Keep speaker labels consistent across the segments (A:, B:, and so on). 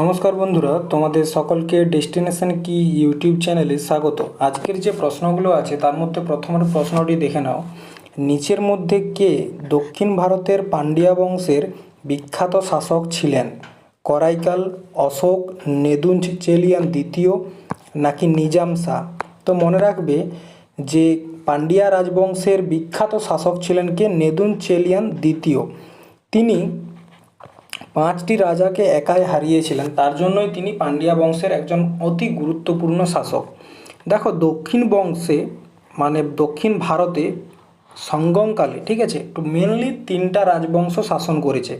A: নমস্কার বন্ধুরা, তোমাদের সকলকে ডেস্টিনেশন কি ইউটিউব চ্যানেলে স্বাগত। আজকের যে প্রশ্নগুলো আছে, তার মধ্যে প্রথমের প্রশ্নটি দেখে নাও। নিচের মধ্যে কে দক্ষিণ ভারতের পান্ডিয়া বংশের বিখ্যাত শাসক ছিলেন? করাইকাল, অশোক, নেদুঞ্জ, চেলিয়ান দ্বিতীয়, নাকি নিজাম শাহ? তো মনে রাখবে যে পান্ডিয়া রাজবংশের বিখ্যাত শাসক ছিলেন কে? নেদুন চেলিয়ান দ্বিতীয়। তিনি পাঁচটি রাজাকে একাই হারিয়েছিলেন, তার জন্যই তিনি পান্ডিয়া বংশের একজন অতি গুরুত্বপূর্ণ শাসক। দেখো, দক্ষিণ বংশে মানে দক্ষিণ ভারতে সঙ্গমকালে, ঠিক আছে মেনলি তিনটা রাজবংশ শাসন করেছে।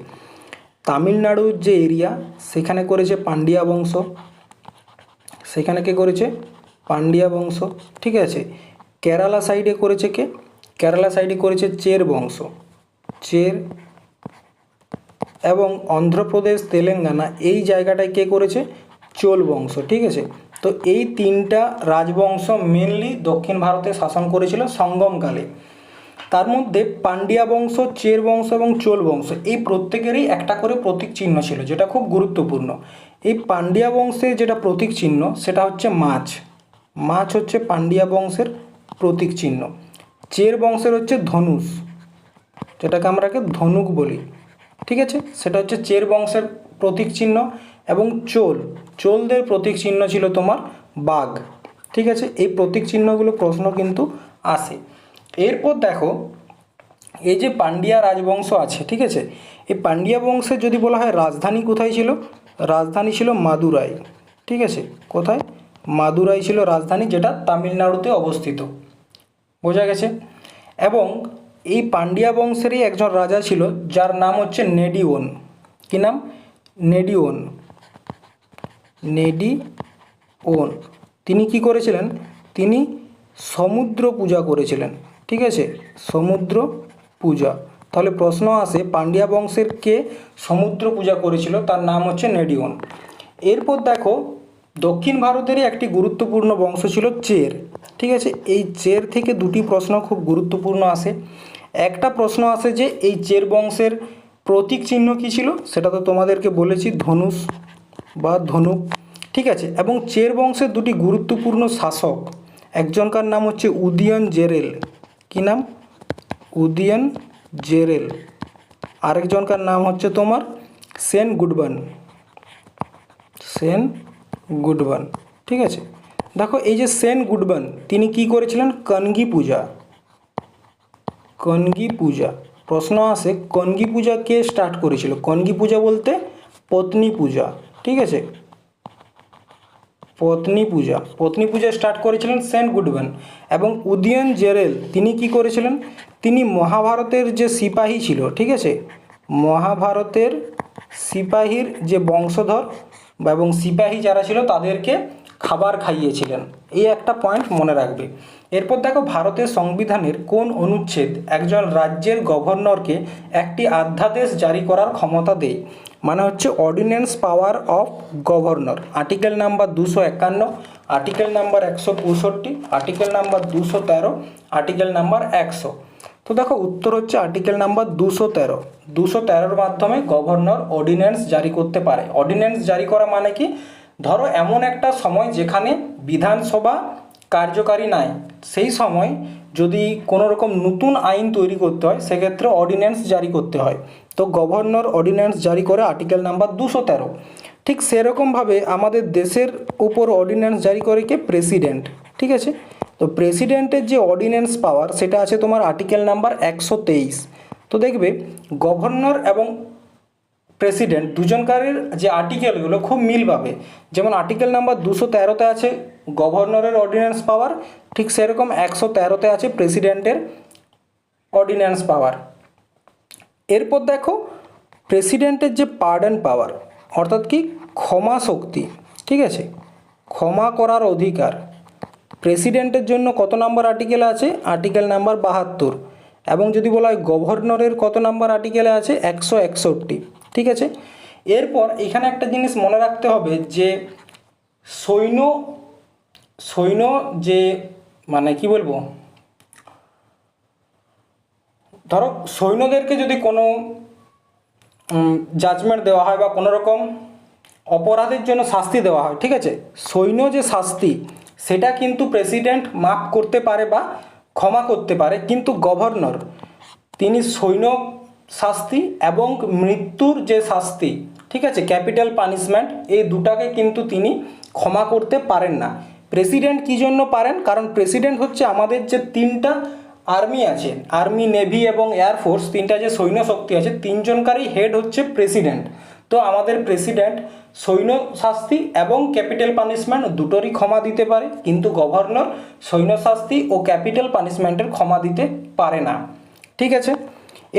A: তামিলনাড়ুর যে এরিয়া, সেখানে করেছে পান্ডিয়া বংশ, সেখানে কে করেছে? পান্ডিয়া বংশ, ঠিক আছে। কেরালা সাইডে করেছে কে? কেরালা সাইডে করেছে চের বংশ। চের এবং অন্ধ্রপ্রদেশ, তেলেঙ্গানা এই জায়গাটায় কে করেছে? চোল বংশ, ঠিক আছে? তো এই তিনটা রাজবংশ মেনলি দক্ষিণ ভারতে শাসন করেছিল সঙ্গমকালে। তার মধ্যে পান্ডিয়া বংশ, চের বংশ এবং চোল বংশ এই প্রত্যেকেরই একটা করে প্রতীক চিহ্ন ছিল, যেটা খুব গুরুত্বপূর্ণ। এই পান্ডিয়া বংশের যেটা প্রতীক চিহ্ন, সেটা হচ্ছে মাছ। মাছ হচ্ছে পান্ডিয়া বংশের প্রতীক চিহ্ন। চের বংশের হচ্ছে ধনুষ, যেটাকে আমরাকে ধনুক বলি। ঠিক আছে? সেটা হচ্ছে চের বংশের প্রতীক চিহ্ন এবং চোল। চোলদের প্রতীক চিহ্ন ছিল তোমার বাঘ। ঠিক আছে? এই প্রতীক চিহ্নগুলো প্রশ্ন কিন্তু আসে। এরপর দেখো, এই যে পান্ডিয়া রাজবংশ আছে, ঠিক আছে? এই পান্ডিয়া বংশের যদি বলা হয়, রাজধানী কোথায় ছিল? রাজধানী ছিল মাদুরাই। ঠিক আছে? কোথায়? মাদুরাই ছিল রাজধানী যেটা তামিলনাড়ুতে অবস্থিত। বোঝা গেছে? এবং এই পান্ডিয়া বংশেরই একজন রাজা ছিল, যার নাম হচ্ছে নেডিওন। কি নাম? নেডিওন। নেডিওন। তিনি কি করেছিলেন? তিনি সমুদ্র পূজা করেছিলেন, ঠিক আছে? সমুদ্র পূজা। তাহলে প্রশ্ন আসে পান্ডিয়া বংশের কে সমুদ্র পূজা করেছিল? তার নাম হচ্ছে নেডিওন। এরপর দেখো, দক্ষিণ ভারতেরই একটি গুরুত্বপূর্ণ বংশ ছিল চের, ঠিক আছে? এই চের থেকে দুটি প্রশ্ন খুব গুরুত্বপূর্ণ আসে। একটা প্রশ্ন আসে যে এই চের বংশের প্রতীক চিহ্ন কী ছিল? সেটা তো তোমাদেরকে বলেছি, ধনুষ বা ধনুক। ঠিক আছে? এবং চের বংশের দুটি গুরুত্বপূর্ণ শাসক, একজনকার নাম হচ্ছে উদিয়ন জেরেল। কি নাম? উদিয়ন জেরেল। আরেকজনকার নাম হচ্ছে তোমার সেন গুডবান। সেন গুডবান। ঠিক আছে? দেখো, এই যে সেন গুডবান, তিনি কি করেছিলেন? কনগি পূজা। কনগি পূজা। প্রশ্ন আসে, কনগি পূজা কে স্টার্ট করেছিল? কনগি পূজা বলতে পত্নী পূজা, ঠিক আছে? পত্নী পূজা। পত্নী পূজা স্টার্ট করেছিলেন সেন্ট গুডম্যান এবং উদিয়ন জেরেল তিনি কি করেছিলেন? তিনি মহাভারতের যে সিপাহী ছিল, ঠিক আছে? মহাভারতের সিপাহীর যে বংশধর এবং সিপাহী যারা ছিল তাদেরকে খাবার খাইয়েছিলেন। এই একটা পয়েন্ট মনে রাখবে। এরপর দেখো ভারতের সংবিধানের কোন অনুচ্ছেদ একজন রাজ্যের গভর্নরকে একটি অধ্যাদেশ জারি করার ক্ষমতা দেয়? মানে হচ্ছে ordinance power of governor article number দুশো একান্ন আর্টিকেল নাম্বার একশো পঁয়ষট্টি আর্টিকেল নাম্বার দুশো তেরো আর্টিকেল নাম্বার একশো। তো দেখো উত্তর হচ্ছে আর্টিকেল নাম্বার দুশো তেরো। দুশো তেরোর মাধ্যমে গভর্নর অর্ডিন্যান্স জারি করতে পারে। অর্ডিন্যান্স জারি করা মানে কি? ধরো এমন একটা সময় যেখানে বিধানসভা কার্যকারী নাই, সেই সময় যদি কোনো রকম নতুন আইন তৈরি করতে হয়, সেক্ষেত্রে অর্ডিন্যান্স জারি করতে হয়। তো গভর্নর অর্ডিন্যান্স জারি করে আর্টিকেল নাম্বার দুশো তেরো। ঠিক সেরকমভাবে আমাদের দেশের উপর অর্ডিন্যান্স জারি করে কে? প্রেসিডেন্ট ঠিক আছে? তো প্রেসিডেন্টের যে অর্ডিন্যান্স পাওয়ার সেটা আছে তোমার আর্টিকেল নাম্বার একশো তেইশ। তো দেখবে গভর্নর এবং প্রেসিডেন্ট দুজনকারের যে আর্টিকেলগুলো খুব মিল পাবে। যেমন আর্টিকেল নাম্বার দুশো তেরোতে আছে গভর্নরের অর্ডিন্যান্স পাওয়ার ঠিক সেরকম একশো তেরোতে আছে প্রেসিডেন্টের অর্ডিন্যান্স পাওয়ার এরপর দেখো প্রেসিডেন্টের যে পার্ডন পাওয়ার অর্থাৎ কি ক্ষমা শক্তি, ঠিক আছে? ক্ষমা করার অধিকার। প্রেসিডেন্টের জন্য কত নাম্বার আর্টিকেল আছে? আর্টিকেল নাম্বার বাহাত্তর। এবং যদি বলা হয় গভর্নরের কত নাম্বার আর্টিকেলে আছে? একশো একষট্টি। ঠিক আছে? এরপর এখানে একটা জিনিস মনে রাখতে হবে যে সৈন্য সৈন্য যে মানে কি বলব? ধরো সৈন্যদেরকে যদি কোনো জাজমেন্ট দেওয়া হয় বা কোনো রকম অপরাধের জন্য শাস্তি দেওয়া হয়, ঠিক আছে? সৈন্য যে শাস্তি, সেটা কিন্তু প্রেসিডেন্ট মাফ করতে পারে বা ক্ষমা করতে পারে, কিন্তু গভর্নর তিনি সৈন্য শাস্তি এবং মৃত্যুর যে শাস্তি, ঠিক আছে, ক্যাপিটাল পানিশমেন্ট, এই দুটাকে কিন্তু তিনি ক্ষমা করতে পারেন না। প্রেসিডেন্ট কী জন্য পারেন? কারণ প্রেসিডেন্ট হচ্ছে আমাদের যে তিনটা আর্মি আছে, আর্মি, নেভি এবং এয়ারফোর্স তিনটা যে সৈন্য শক্তি আছে, তিনজনকারই হেড হচ্ছে প্রেসিডেন্ট। তো আমাদের প্রেসিডেন্ট সৈন্য শাস্তি এবং ক্যাপিটাল পানিশমেন্ট দুটোরই ক্ষমা দিতে পারে, কিন্তু গভর্নর সৈন্য শাস্তি ও ক্যাপিটাল পানিশমেন্টের ক্ষমা দিতে পারে না। ঠিক আছে?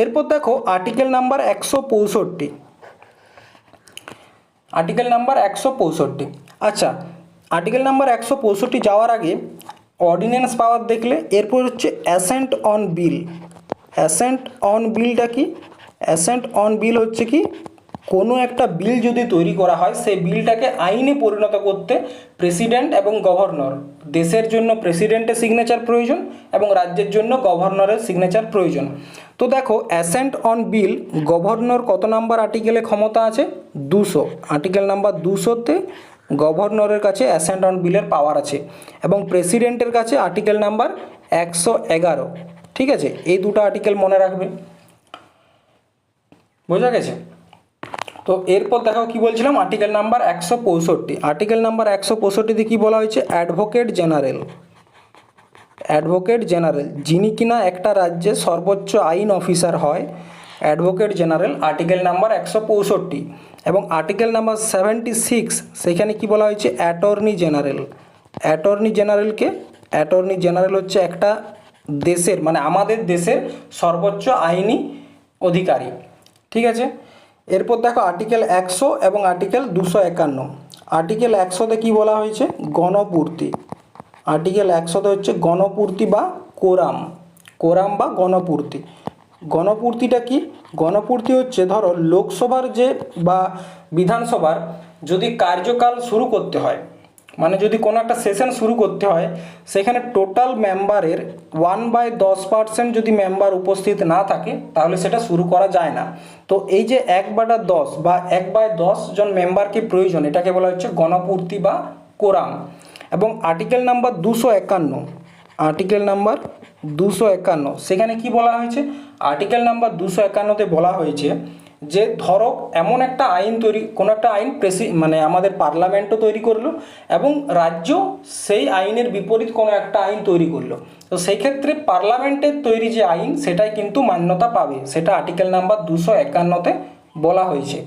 A: এরপর দেখো আর্টিকেল নাম্বার একশো পঁয়ষট্টি। আর্টিকেল নাম্বার একশো পঁয়ষট্টি। আচ্ছা আর্টিকেল নাম্বার একশো পঁয়ষট্টি যাওয়ার আগে অর্ডিন্যান্স পাওয়ার দেখলে এরপর হচ্ছে assent on bill assent on বিলটা কি? অ্যাসেন্ট অন বিল হচ্ছে কি? কোনো একটা বিল যদি তৈরি করা হয়, সেই বিলটাকে আইনে পরিণত করতে প্রেসিডেন্ট এবং গভর্নর, দেশের জন্য প্রেসিডেন্টের সিগনেচার প্রয়োজন এবং রাজ্যের জন্য গভর্নরের সিগনেচার প্রয়োজন। তো দেখো অ্যাসেন্ট অন বিল গভর্নর কত নাম্বার আর্টিকেলে ক্ষমতা আছে? দুশো। আর্টিকেল নাম্বার দুশোতে গভর্নরের কাছে অ্যাসেন্ট অন বিলের পাওয়ার আছে এবং প্রেসিডেন্টের কাছে আর্টিকেল নাম্বার একশো এগারো। ঠিক আছে? এই দুটো আর্টিকেল মনে রাখবে। বোঝা গেছে? তো এরপর দেখো কি বলছিলাম? আর্টিকেল নাম্বার একশো পঁয়ষট্টি। আর্টিকেল নাম্বার একশো পঁয়ষট্টিতে কী বলা হয়েছে? অ্যাডভোকেট জেনারেল অ্যাডভোকেট জেনারেল যিনি কিনা একটা রাজ্যে সর্বোচ্চ আইন অফিসার হয় অ্যাডভোকেট জেনারেল আর্টিকেল নাম্বার একশো পঁয়ষট্টি। এবং আর্টিকেল নাম্বার সেভেন্টি সিক্স সেখানে কি বলা হয়েছে? অ্যাটর্নি জেনারেল অ্যাটর্নি জেনারেলকে অ্যাটর্নি জেনারেল হচ্ছে একটা দেশের মানে আমাদের দেশের সর্বোচ্চ আইনি অধিকারী। ঠিক আছে? এরপর দেখো আর্টিকেল একশো এবং আর্টিকেল দুশো একান্ন। আর্টিকেল একশোতে কী বলা হয়েছে? গণপূর্তি। আর্টিকেল একশোতে হচ্ছে গণপূর্তি বা কোরাম। কোরাম বা গণপূর্তি। গণপূর্তিটা কি? গণপূর্তি হচ্ছে ধরো লোকসভার যে বা বিধানসভার যদি কার্যকাল শুরু করতে হয় মানে যদি কোনো একটা সেশন শুরু করতে হয়, সেখানে টোটাল মেম্বারের ওয়ান বাই দশ পার্সেন্ট যদি মেম্বার উপস্থিত না থাকে, তাহলে সেটা শুরু করা যায় না। তো এই যে এক বাটা দশ বা এক বাই দশ জন মেম্বারকে প্রয়োজন, এটাকে বলা হচ্ছে গণপূর্তি বা কোরাম। এবং আর্টিকেল নাম্বার দুশো একান্ন আর্টিকেল নাম্বার দুশো একান্ন, সেখানে কি বলা হয়েছে? আর্টিকেল নাম্বার দুশো একান্নতে বলা হয়েছে যে ধরো এমন একটা আইন তৈরি, কোনো একটা আইন প্রেসি মানে আমাদের পার্লামেন্টও তৈরি করল এবং রাজ্য সেই আইনের বিপরীত কোনো একটা আইন তৈরি করল। তো সেই ক্ষেত্রে পার্লামেন্টের তৈরি যে আইন, সেটাই কিন্তু মান্যতা পাবে। সেটা আর্টিকেল নাম্বার দুশো একান্নতে বলা হয়েছে।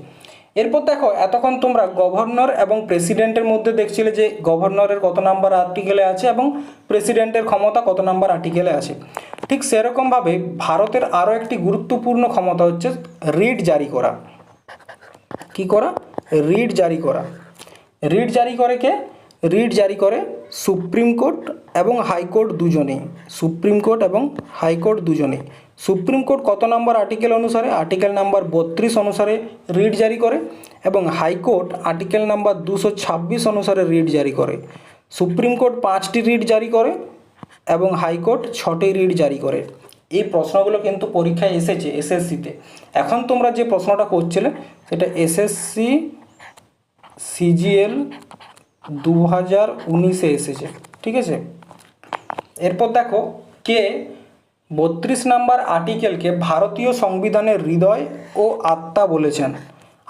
A: এরপর দেখো, এতক্ষণ তোমরা গভর্নর এবং প্রেসিডেন্টের মধ্যে দেখছিলে যে গভর্নরের কত নাম্বার আর্টিকেলে আছে এবং প্রেসিডেন্টের ক্ষমতা কত নাম্বার আর্টিকেলে আছে। ঠিক সেরকমভাবে ভারতের আরও একটি গুরুত্বপূর্ণ ক্ষমতা হচ্ছে রিট জারি করা। কি করা? রিট জারি করা। রিট জারি করে কে? রিট জারি করে সুপ্রিম কোর্ট এবং হাইকোর্ট দুজনেই সুপ্রিম কোর্ট এবং হাইকোর্ট দুজনেই সুপ্রিম কোর্ট কত নম্বর আর্টিকেল অনুসারে? আর্টিকেল নাম্বার বত্রিশ অনুসারে রিট জারি করে এবং হাইকোর্ট আর্টিকেল নাম্বার দুশো ছাব্বিশ অনুসারে রিট জারি করে। সুপ্রিম কোর্ট পাঁচটি রিট জারি করে এবং হাইকোর্ট ছটি রিট জারি করে। এই প্রশ্নগুলো কিন্তু পরীক্ষায় এসেছে এসএসসিতে। এখন তোমরা যে প্রশ্নটা করছিলে, সেটা এসএসসি, সিজিএল দু হাজার উনিশে এসেছে, ঠিক আছে? এরপর দেখো, কে? বত্রিশ নাম্বার আর্টিকেলকে ভারতীয় সংবিধানের হৃদয় ও আত্মা বলেছেন।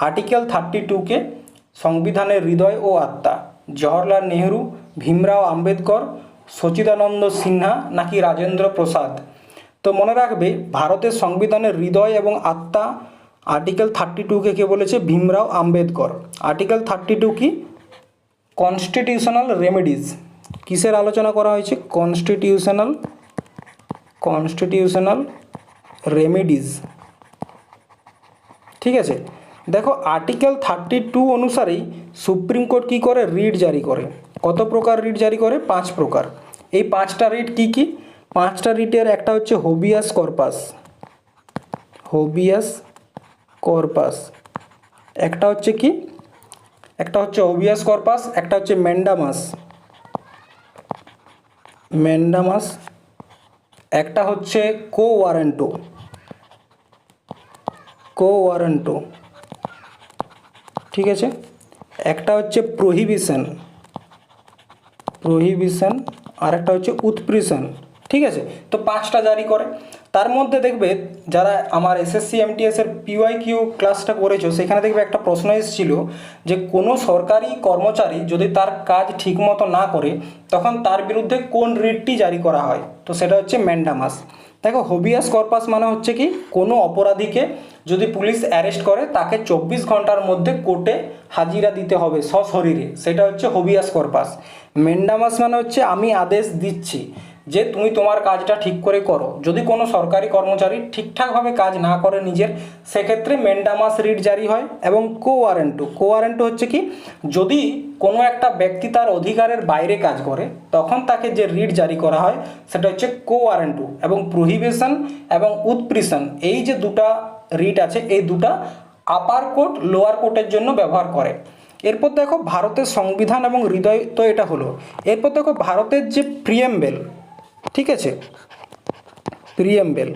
A: আর্টিকেল থার্টি টুকে সংবিধানের হৃদয় ও আত্মা। জওহরলাল নেহরু, ভীমরাও আম্বেদকর, সচিদানন্দ সিনহা নাকি রাজেন্দ্র প্রসাদ? তো মনে রাখবে, ভারতের সংবিধানের হৃদয় এবং আত্মা আর্টিকেল থার্টি টুকে কে বলেছে? Bhimrao Ambedkar. Article thirty two কি? কনস্টিটিউশনাল রেমেডিজ কিসের আলোচনা করা হয়েছে? কনস্টিটিউশনাল কনস্টিটিউশনাল রেমেডিজ ঠিক আছে? দেখো আর্টিকেল থার্টি টু অনুসারেই সুপ্রিম কোর্ট কী করে? রিট জারি করে। কত প্রকার রিট জারি করে? পাঁচ প্রকার। এই পাঁচটা রিট কি কি? পাঁচটা রিটের একটা হচ্ছে হোবিয়াস কর্পাস হোবিয়াস কর্পাস একটা হচ্ছে কি? একটা হচ্ছে হোবিয়াস কর্পাস, একটা হচ্ছে ম্যান্ডামাস। ম্যান্ডামাস, একটা হচ্ছে কো ওয়ারেন্টো কো ওয়ারেন্টো ঠিক আছে? একটা হচ্ছে প্রহিবিশন। প্রহিবিশন আর একটা হচ্ছে উৎপ্রেষণ ঠিক আছে? তো পাঁচটা জারি করে। তার মধ্যে দেখবে যারা আমার এসএসসি এমটিএস এর পিওয়াই কিউ ক্লাসটা করেছ, সেখানে দেখবে একটা প্রশ্ন এসেছিল যে কোনো সরকারি কর্মচারী যদি তার কাজ ঠিকমতো না করে, তখন তার বিরুদ্ধে কোন রিটটি জারি করা হয়? তো সেটা হচ্ছে ম্যান্ডামাস। দেখো হবিয়াস কর্পাস মানে হচ্ছে কি, কোনো অপরাধীকে যদি পুলিশ অ্যারেস্ট করে, তাকে চব্বিশ ঘণ্টার মধ্যে কোর্টে হাজিরা দিতে হবে সশরীরে। সেটা হচ্ছে হবিয়াস কর্পাস মেন্ডামাস মানে হচ্ছে আমি আদেশ দিচ্ছি। যে তুমি তোমার কাজটা ঠিক করে করো। যদি কোনো সরকারি কর্মচারী ঠিকঠাকভাবে কাজ না করে নিজের, সেক্ষেত্রে মেন্ডামাস রিট জারি হয় এবং কো ওয়ারেন্টু কো ওয়ারেন্টু হচ্ছে কি, যদি কোনো একটা ব্যক্তি তার অধিকারের বাইরে কাজ করে, তখন তাকে যে রিট জারি করা হয়, সেটা হচ্ছে কো ওয়ারেন্টু এবং প্রহিবিশন এবং উৎপ্রিশন। এই যে দুটা রিট আছে, এই দুটা আপার কোর্ট লোয়ার কোর্টের জন্য ব্যবহার করে। এরপর দেখো, ভারতের সংবিধান এবং হৃদয়, তো এটা হলো। এরপর দেখো, ভারতের যে প্রিয়েম্বেল ঠিক আছে? প্রিয়েম্বেল।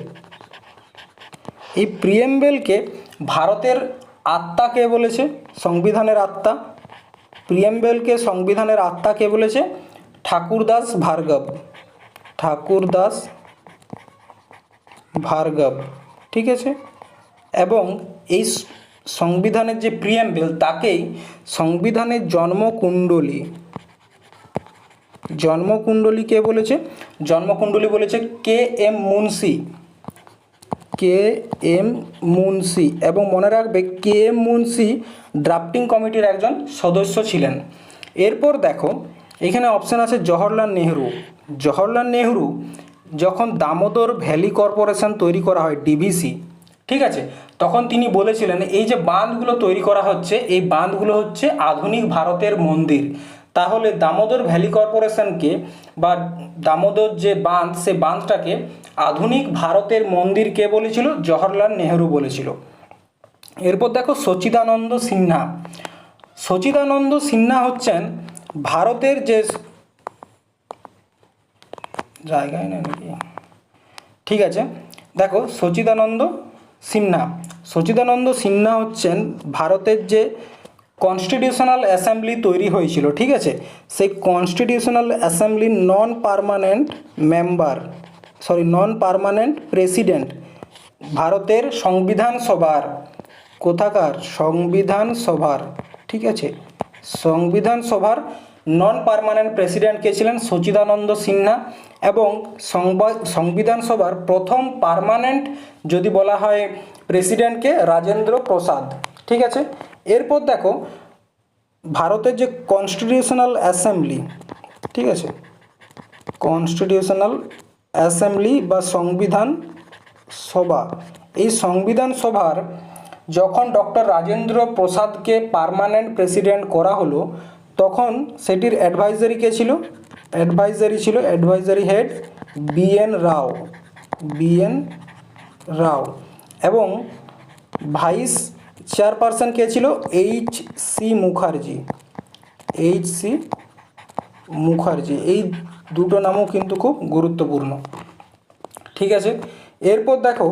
A: এই প্রিয়েম্বেলকে ভারতের আত্মা কে বলেছে? সংবিধানের আত্মা। প্রিয়েম্বেলকে সংবিধানের আত্মা কে বলেছে? ঠাকুরদাস ভার্গব। ঠাকুরদাস ভার্গব। ঠিক আছে? এবং এই সংবিধানের যে প্রিয়েম্বেল, তাকেই সংবিধানের জন্মকুণ্ডলী জন্মকুণ্ডলী কে বলেছে, জন্মকুণ্ডলী বলেছে K M Munshi. K M Munshi এবং মনে রাখবে কে এম মুন্সি ড্রাফটিং কমিটির একজন সদস্য ছিলেন। এরপর দেখো, এখানে অপশান আছে জওহরলাল নেহরু। জওহরলাল নেহরু যখন দামোদর ভ্যালি কর্পোরেশন তৈরি করা হয় ডিভিসি ঠিক আছে? তখন তিনি বলেছিলেন, এই যে বাঁধগুলো তৈরি করা হচ্ছে, এই বাঁধগুলো হচ্ছে আধুনিক ভারতের মন্দির। তাহলে দামোদর ভ্যালি কর্পোরেশনকে বা দামোদর যে বাঁধ, সে বাঁধটাকে আধুনিক ভারতের মন্দির কে বলেছিল? জওহরলাল নেহরু বলেছিল। এরপর দেখো সচিদানন্দ সিনহা। সচিদানন্দ সিনহা হচ্ছেন ভারতের যে জায়গায় না নাকি? ঠিক আছে। দেখো সচিদানন্দ সিনহা। সচিদানন্দ সিনহা হচ্ছেন ভারতের যে কনস্টিটিউশনাল অ্যাসেম্বলি তৈরি হয়েছিল, ঠিক আছে? সেই constitutional অ্যাসেম্বলির non permanent member sorry non permanent president ভারতের সংবিধান সভার, কোথাকার? সংবিধান সভার, ঠিক আছে? সংবিধান সভার নন পারমানেন্ট প্রেসিডেন্ট কে ছিলেন সচিদানন্দ সিনহা এবং সংবা- সংবিধান সভার প্রথম পারমানেন্ট যদি বলা হয় প্রেসিডেন্টকে রাজেন্দ্র প্রসাদ, ঠিক আছে? এরপর দেখো, ভারতের যে কনস্টিটিউশনাল অ্যাসেম্বলি ঠিক আছে? কনস্টিটিউশনাল অ্যাসেম্বলি বা সংবিধান সভা, এই সংবিধান সভার যখন ডক্টর রাজেন্দ্র প্রসাদকে পার্মানেন্ট প্রেসিডেন্ট করা হলো, তখন সেটির অ্যাডভাইজারি কে ছিল? অ্যাডভাইজারি ছিল advisory head B N Rao B N Rao এবং ভাইস চেয়ারপারসন কে ছিল? H C Mukherjee. H C Mukherjee. এই দুটো নামও কিন্তু খুব গুরুত্বপূর্ণ। ঠিক আছে? এরপর দেখো,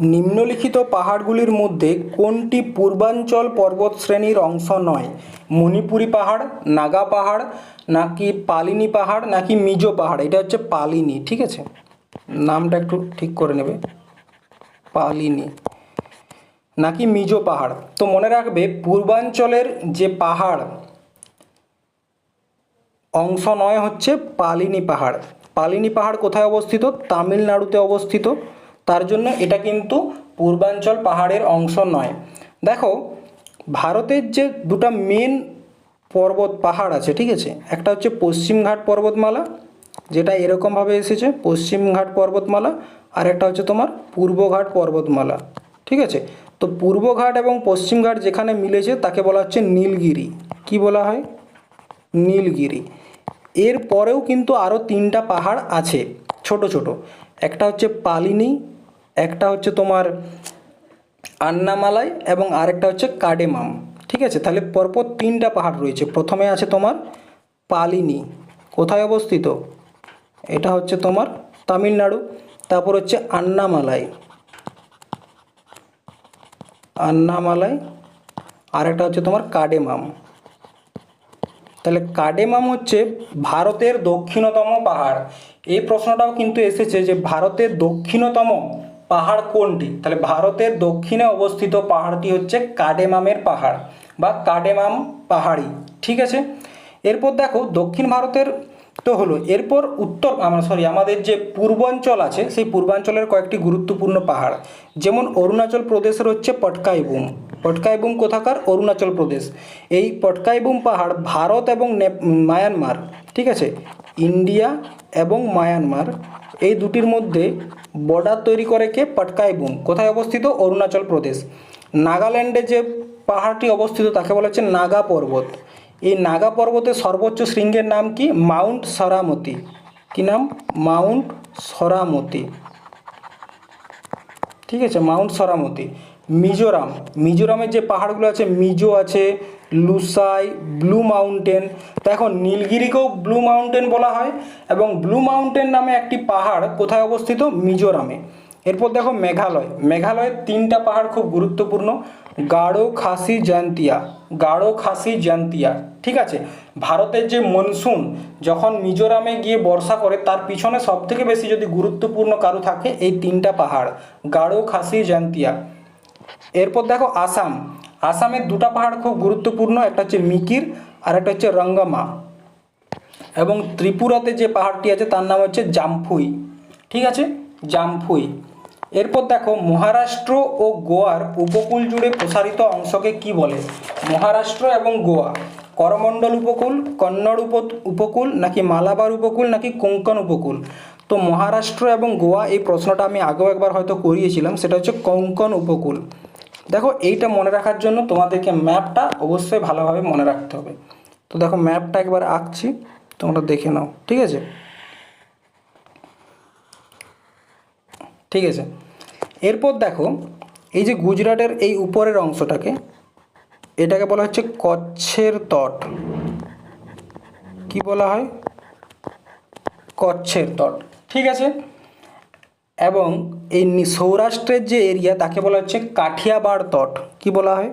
A: নিম্নলিখিত পাহাড়গুলির মধ্যে কোনটি পূর্বাঞ্চল পর্বত শ্রেণির অংশ নয়? মণিপুরি পাহাড়, নাগা পাহাড়, নাকি পালিনি পাহাড়, নাকি মিজো পাহাড়? এটা হচ্ছে পালিনি, ঠিক আছে? নামটা একটু ঠিক করে নেবে। পালিনি। নাকি মিজো পাহাড়? তো মনে রাখবে, পূর্বাঞ্চলের যে পাহাড়, অংশ নয় হচ্ছে পালিনি পাহাড়। পালিনি পাহাড় কোথায় অবস্থিত? তামিলনাড়ুতে অবস্থিত। তার জন্য এটা কিন্তু পূর্বাঞ্চল পাহাড়ের অংশ নয়। দেখো, ভারতের যে দুটা মেন পর্বত পাহাড় আছে, ঠিক আছে? একটা হচ্ছে পশ্চিমঘাট পর্বতমালা যেটা এরকমভাবে এসেছে পশ্চিমঘাট পর্বতমালা আর একটা হচ্ছে তোমার পূর্বঘাট পর্বতমালা, ঠিক আছে? তো পূর্বঘাট এবং পশ্চিমঘাট যেখানে মিলেছে, তাকে বলা হচ্ছে নীলগিরি। কি বলা হয়? নীলগিরি। এর পরেও কিন্তু আরও তিনটা পাহাড় আছে, ছোট ছোট। একটা হচ্ছে পালিনি, একটা হচ্ছে তোমার আন্নামালাই এবং আরেকটা হচ্ছে কাডেমাম, ঠিক আছে? তাহলে পরপর তিনটা পাহাড় রয়েছে। প্রথমে আছে তোমার পালিনি, কোথায় অবস্থিত? এটা হচ্ছে তোমার তামিলনাড়ু, তারপর হচ্ছে আন্নামালাই। আন্নামালাই, আর একটা হচ্ছে তোমার কাডেমাম। তাহলে কাডেমাম হচ্ছে ভারতের দক্ষিণতম পাহাড়। এই প্রশ্নটাও কিন্তু এসেছে যে ভারতের দক্ষিণতম পাহাড় কোনটি? তাহলে ভারতের দক্ষিণে অবস্থিত পাহাড়টি হচ্ছে কাডেমামের পাহাড় বা কাডেমাম পাহাড়ি। ঠিক আছে? এরপর দেখো দক্ষিণ ভারতের তো হলো। এরপর উত্তর, আমরা সরি আমাদের যে পূর্বাঞ্চল আছে, সেই পূর্বাঞ্চলের কয়েকটি গুরুত্বপূর্ণ পাহাড়। যেমন অরুণাচল প্রদেশের হচ্ছে পটকাইবুম। পটকাইবুম কোথাকার? অরুণাচল প্রদেশ। এই পটকাইবুম পাহাড় ভারত এবং মায়ানমার, ঠিক আছে? ইন্ডিয়া এবং মায়ানমার, এই দুটির মধ্যে বর্ডার তৈরি করে কে? পটকাইবুম। কোথায় অবস্থিত? অরুণাচল প্রদেশ। নাগাল্যান্ডে যে পাহাড়টি অবস্থিত, তাকে বলা হচ্ছে নাগা পর্বত। এই নাগা পর্বতের সর্বোচ্চ শৃঙ্গের নাম কি? মাউন্ট সরামতি। কি নাম? মাউন্ট সরামতি। ঠিক আছে, মাউন্ট সরামতি। মিজোরাম। মিজোরামের যে পাহাড়গুলো আছে, মিজো আছে, লুসাই, ব্লু মাউন্টেন। তো এখন নীলগিরিকেও ব্লু মাউন্টেন বলা হয় এবং ব্লু মাউন্টেন নামে একটি পাহাড় কোথায় অবস্থিত? মিজোরামে। এরপর দেখো মেঘালয়। মেঘালয়ের তিনটা পাহাড় খুব গুরুত্বপূর্ণ। গাঢ় খাসি জান্তিয়া। গাঢ় খাসি জান্তিয়া, ঠিক আছে? ভারতের যে মনসুন, যখন মিজোরামে গিয়ে বর্ষা করে, তার পিছনে সবথেকে বেশি যদি গুরুত্বপূর্ণ কারও থাকে, এই তিনটা পাহাড়, গাঢ় খাসি জান্তিয়া। এরপর দেখো আসাম। আসামের দুটো পাহাড় খুব গুরুত্বপূর্ণ, একটা হচ্ছে মিকির আর একটা হচ্ছে রঙ্গামা। এবং ত্রিপুরাতে যে পাহাড়টি আছে, তার নাম হচ্ছে জামফুই, ঠিক আছে? জামফুই। এরপর দেখো, মহারাষ্ট্র ও গোয়ার উপকূল জুড়ে প্রসারিত অংশকে কি বলে? মহারাষ্ট্র এবং গোয়া। করমণ্ডল উপকূল, কন্নড় উপ, উপকূল, নাকি মালাবার উপকূল, নাকি কোঙ্কন উপকূল? তো মহারাষ্ট্র এবং গোয়া, এই প্রশ্নটা আমি আগেও একবার হয়তো করিয়েছিলাম, সেটা হচ্ছে কোঙ্কন উপকূল। দেখো, এইটা মনে রাখার জন্য তোমাদেরকে ম্যাপটা অবশ্যই ভালোভাবে মনে রাখতে হবে। তো দেখো, ম্যাপটা একবার আঁকছি, তোমরা দেখে নাও, ঠিক আছে? ঠিক আছে। এরপর দেখো, এই যে গুজরাটের এই উপরের অংশটাকে, এটাকে বলা হচ্ছে কচ্ছের তট। কি বলা হয়? কচ্ছের তট। ঠিক আছে? এবং এই সৌরাষ্ট্রের যে এরিয়া, তাকে বলা হচ্ছে কাঠিয়াবাড় তট। কি বলা হয়?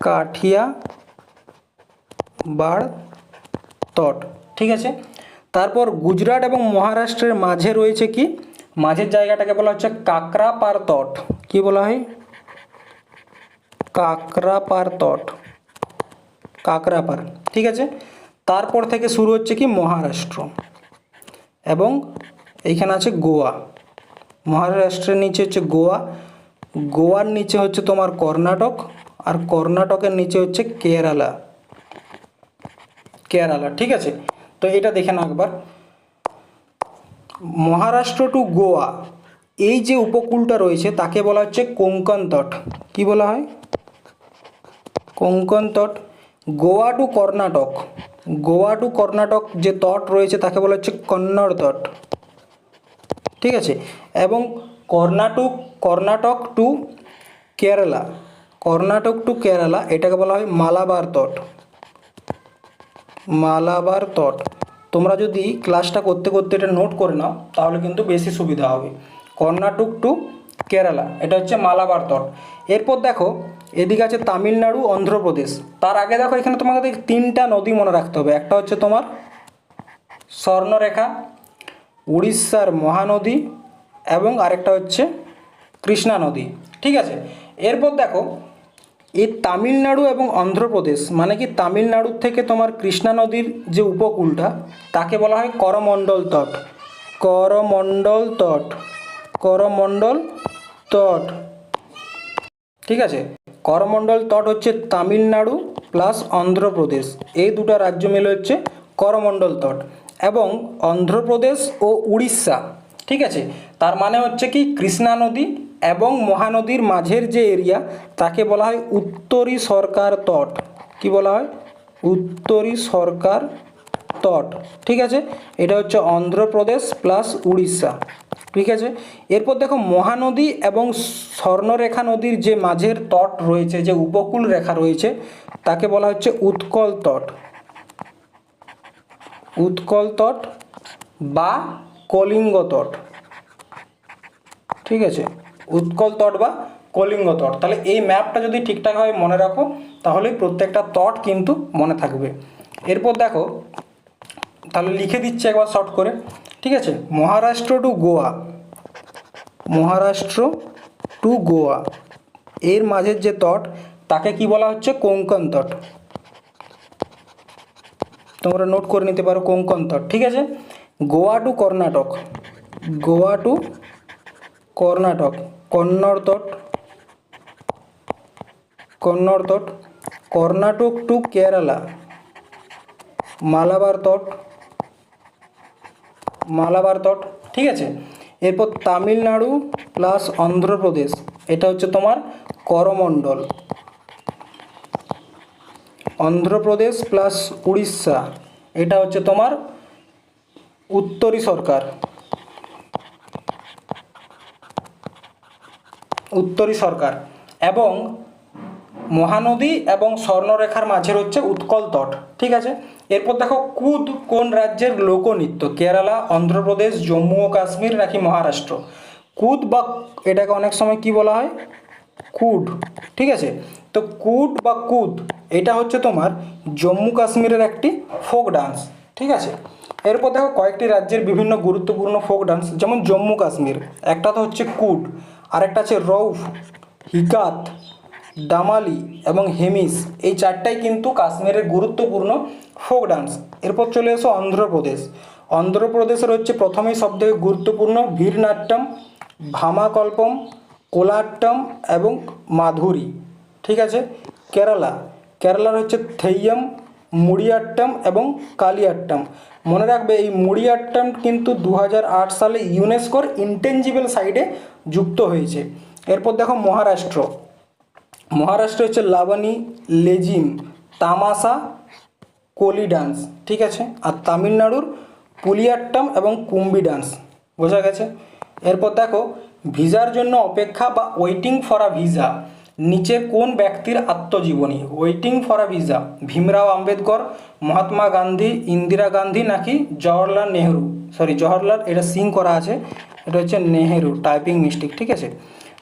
A: কাঠিয়া বাড় তট। ঠিক আছে? তারপর গুজরাট এবং মহারাষ্ট্রের মাঝে রয়েছে কি? মাঝের জায়গাটাকে বলা হচ্ছে কাকরাপার তট কি বলা হয়? কাকরাপার তট কাকরাপার, ঠিক আছে? তারপর থেকে শুরু হচ্ছে কি মহারাষ্ট্র। এবং এইখানে আছে গোয়া। মহারাষ্ট্রের নিচে হচ্ছে গোয়া। গোয়ার নিচে হচ্ছে তোমার কর্ণাটক আর কর্ণাটকের নিচে হচ্ছে কেরালা। কেরালা, ঠিক আছে? তো এটা দেখে নাও একবার। মহারাষ্ট্র টু গোয়া, এই যে উপকূলটা রয়েছে, তাকে বলা হচ্ছে কোঙ্কন তট। কি বলা হয়? কোঙ্কন তট। গোয়া টু কর্ণাটক। গোয়া টু কর্ণাটক যে তট রয়েছে, তাকে বলা হচ্ছে কন্নড় তট। ঠিক আছে? এবং কর্ণাটক কর্ণাটক টু কেরালা। কর্ণাটক টু কেরালা, এটাকে বলা হয় মালাবার তট। মালাবার তট। তোমরা যদি ক্লাসটা করতে করতে এটা নোট করে নাও, তাহলে কিন্তু বেশি সুবিধা হবে। কর্ণাটক টু কেরালা, এটা হচ্ছে মালাবার তট। এরপর দেখো, এদিকে আছে তামিলনাড়ু, অন্ধ্রপ্রদেশ। তার আগে দেখো, এখানে তোমাদের তিনটা নদী মনে রাখতে হবে। একটা হচ্ছে তোমার স্বর্ণরেখা, উড়িষ্যার মহানদী এবং আরেকটা হচ্ছে কৃষ্ণা নদী। ঠিক আছে? এরপর দেখো এই তামিলনাড়ু এবং অন্ধ্রপ্রদেশ মানে কি তামিলনাড়ুর থেকে তোমার কৃষ্ণা নদীর যে উপকূলটা, তাকে বলা হয় করমণ্ডল তট। করমণ্ডল তট। করমণ্ডল তট। ঠিক আছে? করমণ্ডল তট হচ্ছে তামিলনাড়ু প্লাস অন্ধ্রপ্রদেশ। এই দুটো রাজ্য মিলে হচ্ছে করমণ্ডল তট। এবং অন্ধ্রপ্রদেশ ও উড়িষ্যা। ঠিক আছে? তার মানে হচ্ছে কি কৃষ্ণা নদী এবং মহানদীর মাঝের যে এরিয়া, তাকে বলা হয় উত্তরী সরকার তট। কি বলা হয়? উত্তরী সরকার তট। ঠিক আছে? এটা হচ্ছে অন্ধ্রপ্রদেশ প্লাস উড়িষ্যা। ঠিক আছে? এরপর দেখো, মহানদী এবং স্বর্ণরেখা নদীর যে মাঝের তট রয়েছে, যে উপকূল রেখা রয়েছে, তাকে বলা হচ্ছে উৎকল তট। উৎকল তট বা কলিঙ্গ তট। ঠিক আছে? উৎকল তট বা কলিঙ্গ তট। তাহলে এই ম্যাপটা যদি ঠিকঠাকভাবে মনে রাখো, তাহলে প্রত্যেকটা তট কিন্তু মনে থাকবে। এরপর দেখো, তাহলে লিখে দিচ্ছি একবার শর্ট করে। ঠিক আছে? মহারাষ্ট্র টু গোয়া। মহারাষ্ট্র টু গোয়া। এর মাঝের যে তট, তাকে কি বলা হচ্ছে? কোঙ্কন তট। তোমরা নোট করে নিতে পারো কোঙ্কন তট। ঠিক আছে? গোয়া টু কর্ণাটক। গোয়া টু কর্ণাটক। কন্নড় তট কন্নড় তট, কর্ণাটক টু কেরালা, মালাবার তট মালাবার তট, ঠিক আছে? এরপর তামিলনাড়ু প্লাস অন্ধ্রপ্রদেশ, এটা হচ্ছে তোমার করমণ্ডল। অন্ধ্রপ্রদেশ প্লাস উড়িষ্যা, এটা হচ্ছে তোমার উত্তরী সরকার। উত্তরী সরকার এবং মহানদী এবং স্বর্ণরেখার মাঝের হচ্ছে উৎকল তট, ঠিক আছে? এরপর দেখো কুদ কোন রাজ্যের লোকনৃত্য? কেরালা, অন্ধ্রপ্রদেশ, জম্মু ও কাশ্মীর নাকি মহারাষ্ট্র? কুদ বা এটাকে অনেক সময় কি বলা হয়? কুড, ঠিক আছে? তো কুড বা কুদ, এটা হচ্ছে তোমার জম্মু কাশ্মীরের একটি ফোক ডান্স, ঠিক আছে? এরপর দেখো কয়েকটি রাজ্যের বিভিন্ন গুরুত্বপূর্ণ ফোক ডান্স, যেমন জম্মু কাশ্মীর, একটা তো হচ্ছে কুড। আরেকটা আছে রৌফ হিকাত দামালি এবং হেমিস। এই চারটাই কিন্তু কাশ্মীরের গুরুত্বপূর্ণ ফোক ডান্স। এরপর চলে এসো অন্ধ্রপ্রদেশ। অন্ধ্রপ্রদেশের হচ্ছে প্রথমেই সবথেকে গুরুত্বপূর্ণ ভীরনাট্যম ভামাকল্পম, কোলাট্টম এবং মাধুরী। ঠিক আছে? কেরালা। কেরালার হচ্ছে থেইয়াম, মুড়িয়াট্টম এবং কালিয়াট্টম। মনে রাখবে এই মুড়িয়াট্টম কিন্তু দু হাজার আট সালে ইউনেস্কোর ইন্টেঞ্জিবল সাইডে যুক্ত হয়েছে। এরপর দেখো মহারাষ্ট্র। মহারাষ্ট্র হচ্ছে লাবানি লেজিম তামাশা কোলি ডান্স, ঠিক আছে? আর তামিলনাড়ুর পুলিয়াট্টাম এবং কুম্বি ডান্স, বোঝা গেছে? এরপর দেখো, ভিসার জন্য অপেক্ষা বা ওয়েটিং ফর আ ভিসা নিচে কোন ব্যক্তির আত্মজীবনী? Waiting for a visa, Bhimrao Ambedkar, Mahatma Gandhi, Indira Gandhi নাকি জওহরলাল নেহরু? সরি জওহরলাল, এটা সিং করা আছে, এটা হচ্ছে নেহেরু, টাইপিং মিস্টেক, ঠিক আছে?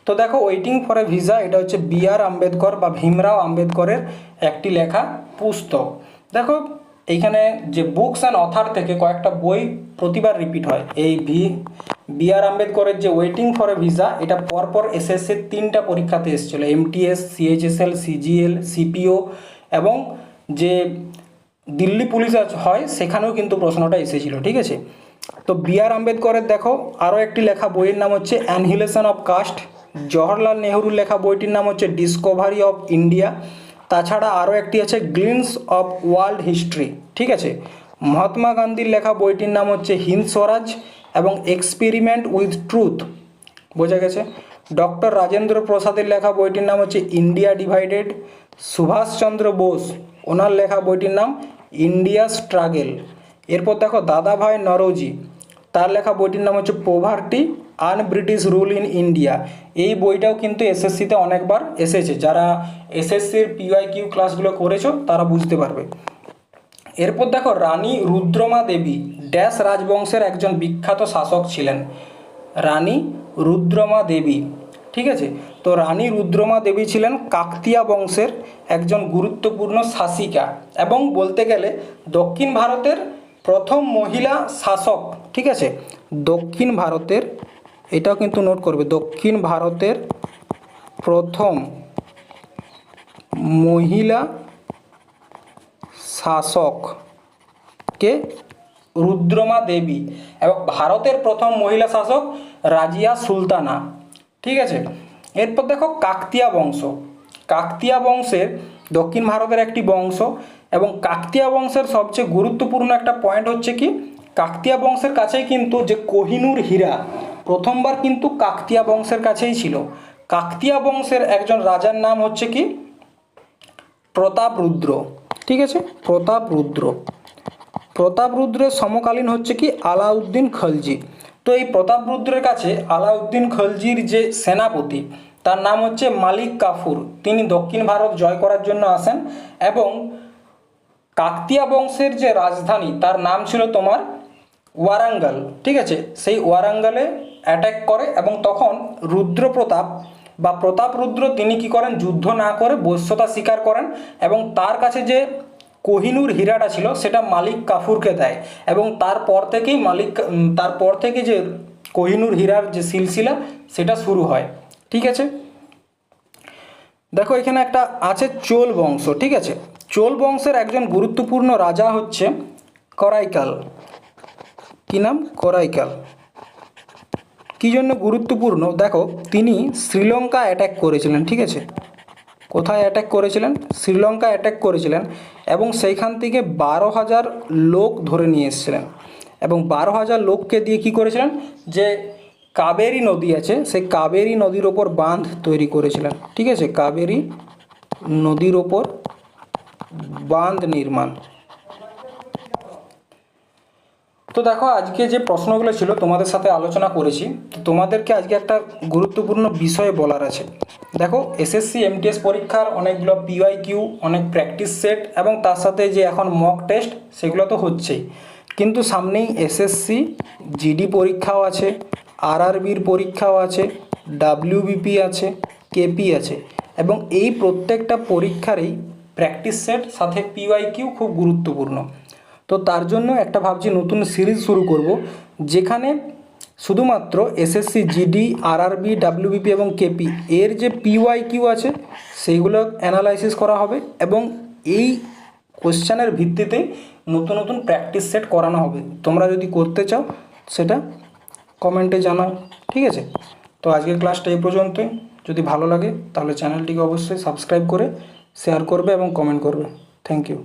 A: তো দেখো, ওয়েটিং ফর এ ভিসা, এটা হচ্ছে বি আর আম্বেদকর বা ভীমরাও আম্বেদকরের একটি লেখা পুস্তক। দেখো, এইখানে যে বুকস অ্যান্ড অথার থেকে কয়েকটা বই প্রতিবার রিপিট হয় এই ভি বি আর আম্বেদকরের যে ওয়েটিং ফর এ ভিসা এটা পরপর এসএসসির তিনটা পরীক্ষাতে এসেছিল এমটিএস সিএইচএসএল সিজিএল সিপিও এবং যে দিল্লি পুলিশ হয়, সেখানেও কিন্তু প্রশ্নটা এসেছিল, ঠিক আছে? তো বি আর আম্বেদকরের দেখো, আরও একটি লেখা বইয়ের নাম হচ্ছে অ্যানহিলেশন অফ কাস্ট জওহরলাল নেহরুর লেখা বইটির নাম হচ্ছে ডিসকভারি অফ ইন্ডিয়া তাছাড়া আরও একটি আছে গ্লিনস অফ ওয়ার্ল্ড হিস্ট্রি ঠিক আছে? মহাত্মা গান্ধীর লেখা বইটির নাম হচ্ছে হিন্দ স্বরাজ এবং এক্সপেরিমেন্ট উইথ ট্রুথ বোঝা গেছে? ডক্টর রাজেন্দ্র প্রসাদের লেখা বইটির নাম হচ্ছে ইন্ডিয়া ডিভাইডেড সুভাষচন্দ্র বোস, ওনার লেখা বইটির নাম ইন্ডিয়া স্ট্রাগেল এরপর দেখো, দাদাভাই নরোজি, তার লেখা বইটির নাম হচ্ছে poverty un British rule in India এই বইটাও কিন্তু এসএসসিতে অনেকবার এসেছে। যারা এসএসসির পিওয়াই কিউ ক্লাসগুলো করেছ, তারা বুঝতে পারবে। এরপর দেখো রানী রুদ্রমা দেবী, ড্যাশ রাজবংশের একজন বিখ্যাত শাসক ছিলেন। রানী রুদ্রমা দেবী, ঠিক আছে? তো রানী রুদ্রমা দেবী ছিলেন কাকতিয়া বংশের একজন গুরুত্বপূর্ণ শাসিকা এবং বলতে গেলে দক্ষিণ ভারতের প্রথম মহিলা শাসক, ঠিক আছে? দক্ষিণ ভারতের, এটাও কিন্তু নোট করবে, দক্ষিণ ভারতের প্রথম মহিলা শাসককে রুদ্রমা দেবী এবং ভারতের প্রথম মহিলা শাসক রাজিয়া সুলতানা। ঠিক আছে? এরপর দেখো কাকতিয়া বংশ। কাকতিয়া বংশের দক্ষিণ ভারতের একটি বংশ এবং কাকতিয়া বংশের সবচেয়ে গুরুত্বপূর্ণ একটা পয়েন্ট হচ্ছে কি? কাকতিয়া বংশের কাছেই কিন্তু যে কোহিনুর হীরা, প্রথমবার কিন্তু কাকতিয়া বংশের কাছেই ছিল। কাকতিয়া বংশের একজন রাজার নাম হচ্ছে কি? প্রতাপ রুদ্র। ঠিক আছে? প্রতাপ রুদ্র। প্রতাপ রুদ্রের সমকালীন হচ্ছে কি? আলাউদ্দিন খলজি। তো এই প্রতাপ রুদ্রের কাছে আলাউদ্দিন খলজির যে সেনাপতি, তার নাম হচ্ছে মালিক কাফুর। তিনি দক্ষিণ ভারত জয় করার জন্য আসেন এবং কাকতিয়া বংশের যে রাজধানী, তার নাম ছিল তোমার ওয়ারাঙ্গাল। ঠিক আছে? সেই ওয়ারাঙ্গালে অ্যাটাক করে এবং তখন রুদ্রপ্রতাপ বা প্রতাপরুদ্র তিনি কি করেন? যুদ্ধ না করে বশ্যতা স্বীকার করেন এবং তার কাছে যে কোহিনুর হীরাটা ছিল, সেটা মালিক কাফুরকে দেয় এবং তারপর থেকেই মালিক তারপর থেকে যে কোহিনুর হীরার যে সিলসিলা, সেটা শুরু হয়। ঠিক আছে? দেখো, এখানে একটা আছে চোল বংশ, ঠিক আছে? চোল বংশের একজন গুরুত্বপূর্ণ রাজা হচ্ছে করাইকাল। কি নাম? করাইকাল। কী জন্য গুরুত্বপূর্ণ? দেখো, তিনি শ্রীলঙ্কা অ্যাটাক করেছিলেন, ঠিক আছে? কোথায় অ্যাটাক করেছিলেন? শ্রীলঙ্কা অ্যাটাক করেছিলেন এবং সেইখান থেকে বারো হাজার লোক ধরে নিয়ে এসেছিলেন। এবং বারো হাজার লোককে দিয়ে কি করেছিলেন? যে কাবেরী নদী আছে, সেই কাবেরী নদীর ওপর বাঁধ তৈরি করেছিলেন, ঠিক আছে? কাবেরী নদীর ওপর বাঁধ নির্মাণ। তো দেখো, আজকে যে প্রশ্নগুলো ছিল, তোমাদের সাথে আলোচনা করেছি। তোমাদেরকে আজকে একটা গুরুত্বপূর্ণ বিষয় বলার আছে। দেখো এসএসসি এমটিএস পরীক্ষার অনেকগুলো পিওয়াই কিউ অনেক প্র্যাকটিস সেট এবং তার সাথে যে এখন মক টেস্ট সেগুলো তো হচ্ছেই। কিন্তু সামনেই এসএসসি জিডি পরীক্ষাও আছে আরআরবির পরীক্ষাও আছে ডাব্লিউবিপি আছে কেপি আছে। এবং এই প্রত্যেকটা পরীক্ষারই প্র্যাকটিস সেট সাথে পিওয়াই কিউ খুব গুরুত্বপূর্ণ। তো তার জন্য একটা ভাবছি নতুন সিরিজ শুরু করব, যেখানে শুধুমাত্র এসএসসি জিডি আরআরবি ডাব্লিউবিপি এবং কেপি এর যে পিওয়াই কিউ আছে, সেইগুলো অ্যানালাইসিস করা হবে এবং এই কোশ্চেনের ভিত্তিতে নতুন নতুন প্র্যাকটিস সেট করানো হবে। তোমরা যদি করতে চাও, সেটা কমেন্টে জানাও, ঠিক আছে? তো আজকের ক্লাসটা এই পর্যন্তই। যদি ভালো লাগে, তাহলে চ্যানেলটিকে অবশ্যই সাবস্ক্রাইব করে শেয়ার করবে এবং কমেন্ট করবে। Thank you